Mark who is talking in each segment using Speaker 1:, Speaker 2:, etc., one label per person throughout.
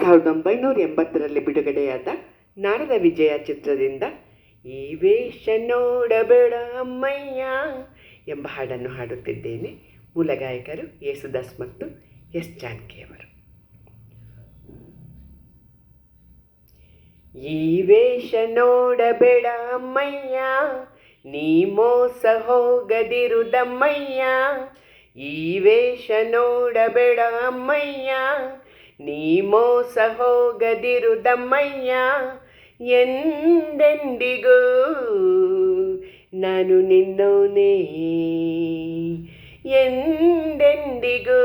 Speaker 1: ಸಾವಿರದ ಒಂಬೈನೂರ ಎಂಬತ್ತರಲ್ಲಿ ಬಿಡುಗಡೆಯಾದ ನಾಡದ ವಿಜಯ ಚಿತ್ರದಿಂದ, ಈ ವೇಷ ನೋಡಬೇಡ ಅಮ್ಮಯ್ಯ ಎಂಬ ಹಾಡನ್ನು ಹಾಡುತ್ತಿದ್ದೇನೆ ಮೂಲ ಗಾಯಕರು ಯೇಸುದಾಸ್ ಮತ್ತು ಎಸ್ ಜಾನಕಿಯವರು. ಈ ವೇಷ ನೋಡಬೇಡ ಅಮ್ಮಯ್ಯ, ನೀ ಮೋಸ ಹೋಗದಿರುದಮ್ಮಯ್ಯ ಈ ವೇಷ ನೋಡಬೇಡ ಅಮ್ಮಯ್ಯ ನೀ ಮೋಸ ಹೋಗದಿರುದಮ್ಮಯ್ಯ ಎಂದೆಂದಿಗೂ ನಾನು ನಿನ್ನೋನೇ, ಎಂದೆಂದಿಗೂ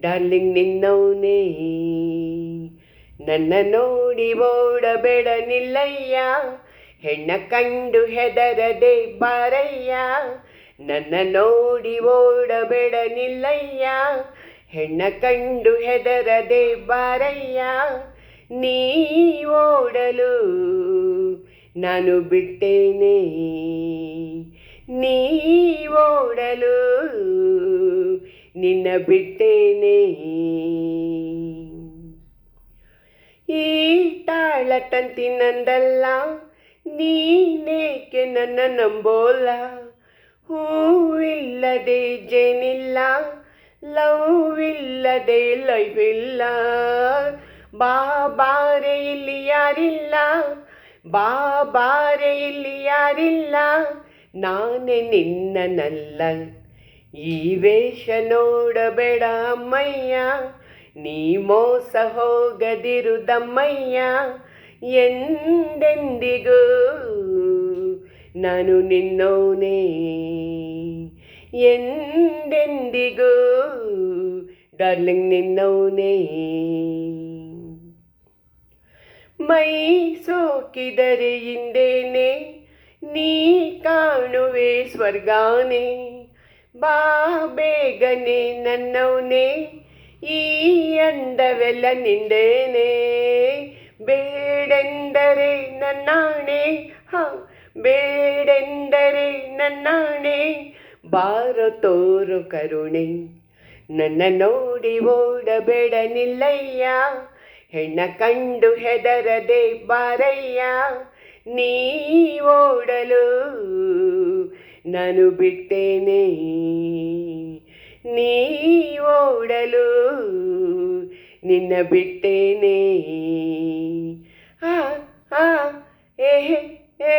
Speaker 1: ಡಾರ್ಲಿಂಗ್ ನಿನ್ನವನೇ ನನ್ನ ನೋಡಿ ಓಡಬೇಡ ನಿಲ್ಲಯ್ಯ ಹೆಣ್ಣ ಕಂಡು ಹೆದರದೆ ಬಾರಯ್ಯ. ನನ್ನ ನೋಡಿ ಓಡಬೇಡ ನಿಲ್ಲಯ್ಯ ಹೆಣ್ಣ ಕಂಡು ಹೆದರದೆ ಬಾರಯ್ಯ, ನೀ ಓಡಲು ನಾನು ಬಿಟ್ಟೇನೆ ನೀ ಓಡಲು ನಿನ್ನ ಬಿಟ್ಟೇನೆ ಈ ತಾಳ ತಂತಿನಂದಲ್ಲ ನೀನೇಕೆ ನನ್ನ ನಂಬೋಲ್ಲ? ಹೂವಿಲ್ಲದೆ ಜೇನಿಲ್ಲ. ಇಲ್ಲದೆ ಲೈಫ್ ಇಲ್ಲ ಬಾ ಬಾರೆ ಇಲ್ಲಿ ಯಾರಿಲ್ಲ. ಬಾಬಾರೆ ಇಲ್ಲಿ ಯಾರಿಲ್ಲ. ನಾನೇ ನಿನ್ನನಲ್ಲ. ಈ ವೇಷ ನೋಡಬೇಡ ಅಮ್ಮಯ್ಯ. ನೀ ಮೋಸ ಹೋಗದಿರುದಮ್ಮಯ್ಯ ಎಂದೆಂದಿಗೂ ನಾನು ನಿನ್ನೋನೇ. ಎಂದೆಂದಿಗೂ ಡಾರ್ಲಿಂಗ್ ನಿನ್ನೋನೇ ಮೈ ಸೋಕಿದರೆ ಹಿಂದೇನೆ ನೀ ಕಾಣುವೆ ಸ್ವರ್ಗಾನೆ ಬಾ ಬೇಗನೆ ನನ್ನವನೇ ಈ ಅಂದವೆಲ್ಲ ನಿಂದೇನೆ ಬೇಡೆಂದರೆ ನನ್ನಾಣೆ ಹ ಬೇಡೆಂದರೆ ನನ್ನಾಣೆ ಬಾರೋ ತೋರು ಕರುಣೆ ನನ್ನ ನೋಡಿ ಓಡಬೇಡ ನಿಲ್ಲಯ್ಯ ಹೆಣ್ಣ ಕಂಡು ಹೆದರದೆ ಬಾರಯ್ಯ, ನೀ ಓಡಲು ನಾನು ಬಿಟ್ಟೇನೆ ನೀ ಓಡಲು ನಿನ್ನ ಬಿಟ್ಟೇನೆ ಆ ಆ ಏ ಏ